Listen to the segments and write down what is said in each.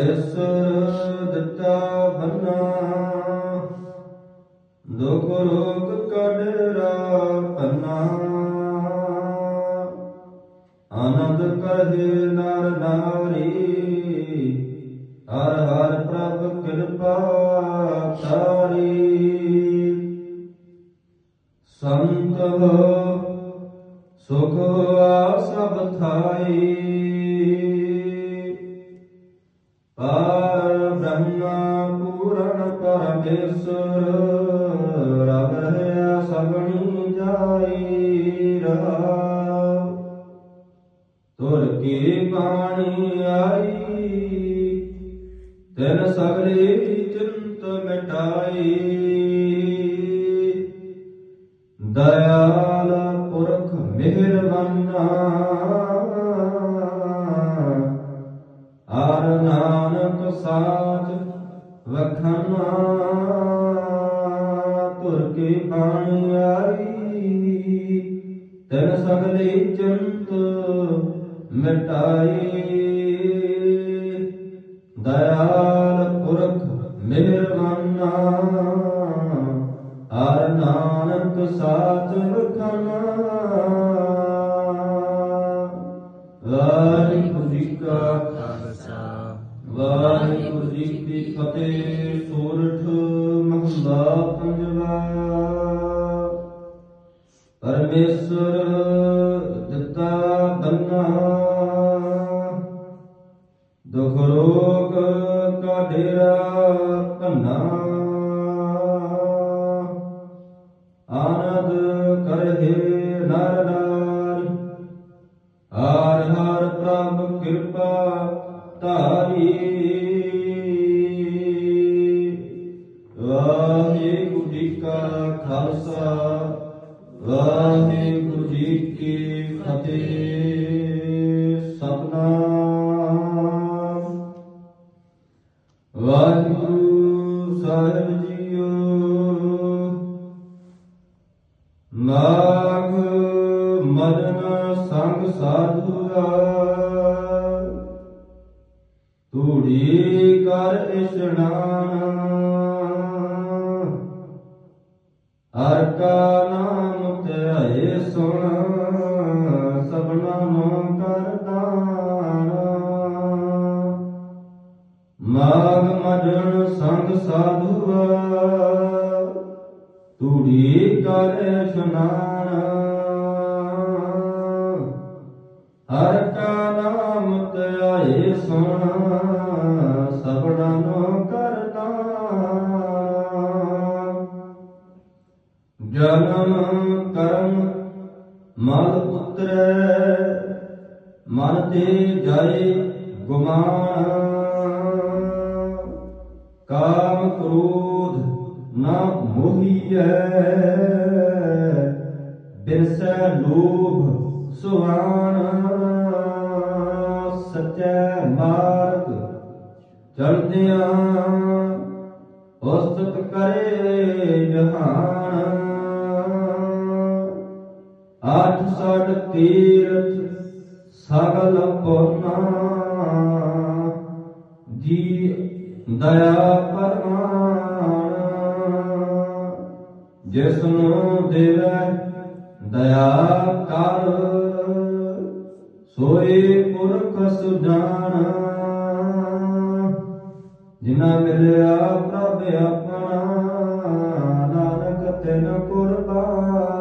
ਪਰਮੇਸ਼ਰ ਦਿੱਤਾ ਬੰਨਾ। ਦੁਖ ਰੋਗ ਕਡਰਾ ਪੰਨਾ। ਆਨੰਦ ਕਰੇ ਨਰ ਨਾਰੀ। ਹਰ ਹਰ ਪ੍ਰਭ ਕਿਰਪਾ ਤਾਰੀ ਸੰਤ ਸੁਖ ਆ ਸਭ ਥਾਈ। ਪਰਮੇਸ਼ਰ ਰਬ ਹੈ ਸਗਣੀ ਜਾਈ ਰਹਾ ਤੁਰ ਕੀ ਬਾਣੀ ਆਈ ਤਨ ਸਗਲੇ ਚਿੰਤ ਮਿਟਾਈ ਦਇਆਲ ਪੁਰਖ ਮਿਹਰਬਾਨਾ ਆਰ ਨਾਨਕ ਸਾਰ ਵਖਨਾ ਤੁਰ ਕੀ ਬਾਣੀ ਆਈ। ਤਨ ਸਗਲੇ ਚੰਤ ਮਿਟਾਈ। ਦਇਆਲ ਪੁਰਖ ਮਿਹਰਬਾਨਾ ਹਰ ਨਾਨਕ ਸਾਚ ਵਖਨਾ ਵਾਹਿਗੁਰੂ ਜੀ ਵਾਹਿਗੁਰੂ ਜੀ ਕੀ ਫਤਿਹ ਸੂਰਠ ਮਹਲਾ ਪੰਜਵਾ ਪਰਮੇਸ਼ਰ ਦਿੱਤਾ ਬੰਨਾ ਦੁਖ ਰੋਗ ਕਾ ਡੇਰਾ ਭੰਨਾ ਆਨੰਦ ਕਰਹਿ ਨਰ ਨਾਰੀ ਹਰ ਹਰ ਪ੍ਰਭ ਕਿਰਪਾ ਧਾਰੀ ਵਾਹਿਗੁਰੂ ਜੀ ਕੀ ਫਤਿਹ। ਸਤਨਾਮ। ਵਾਹਿਗੁਰੂ ਸਾਹਿਬ ਜੀਓ। ਮਾਗ ਮਦਨ ਸੰਗ ਸਾਧੂਆ ਤੂੜੀ ਕਰ ਇਸ਼ਨਾਨ। ਹਰ ਕਾ ਨਾਮ ਧਿਆਏ ਸੁਣ ਸਭਨਾ ਨੂੰ ਕਰਦਾਨ ਮਾਗ ਮਜਨ ਸੰਗ ਸਾਧੂਆ ਤੂੜੀ ਕਰ ਇਸ਼ਨਾਨ ਹਰ ਕਾ ਨਾਮ ਧਿਆਏ ਸੁਣ ਜਨਮ ਕਰਮ ਮਲ ਪੁੱਤਰੈ, ਮਨ ਤੇ ਜਾਏ ਗੁਮਾਨ। ਕਾਮ ਕ੍ਰੋਧ ਨਾ ਮੋਹੀਐ ਬਿਰਸੈ ਲੋਭ ਸੁਆਨ ਸਚੈ ਮਾਰਗ ਚਲਦਿਆਂ ਉਸਤਤ ਕਰੇ ਜਹਾਨ। ਸੜ ਤੀਰਥ ਸਗਲ ਪੁਰਨਾ। ਜੀ ਦਇਆ ਪਰਮਾਨ ਜਿਸ ਨੂੰ ਦੇਵੈ ਦਇਆ ਕਰ, ਸੋਏ ਪੁਰਖ ਸੁਜਾਨ। ਜਿਨਾ ਮਿਲਿਆ ਪ੍ਰਭ ਆਪਣਾ, ਨਾਨਕ ਤਿਨ ਕੁਰਬਾਨ।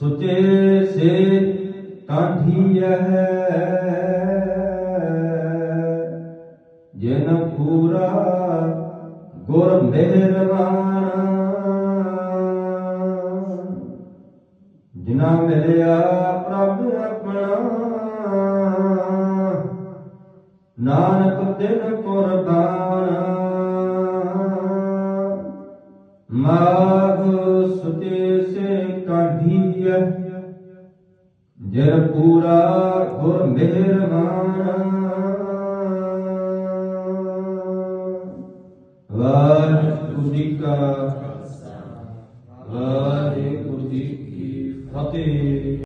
ਸੁਚੇ ਸੇ ਕਾਢੀਐ ਜਿਨ ਪੂਰਾ ਗੁਰ ਮਿਹਰਬਾਨ। ਜਿਨਾ ਮਿਲਿਆ ਪ੍ਰਭ ਆਪਣਾ। ਨਾਨਕ ਤਿਨ ਕੁਰਬਾਨ ਮਾਗ ਜਿਨ ਪੂਰਾ ਗੁਰ ਮਿਹਰਬਾਨ ਵਾਹਿਗੁਰੂ ਜੀ ਕਾ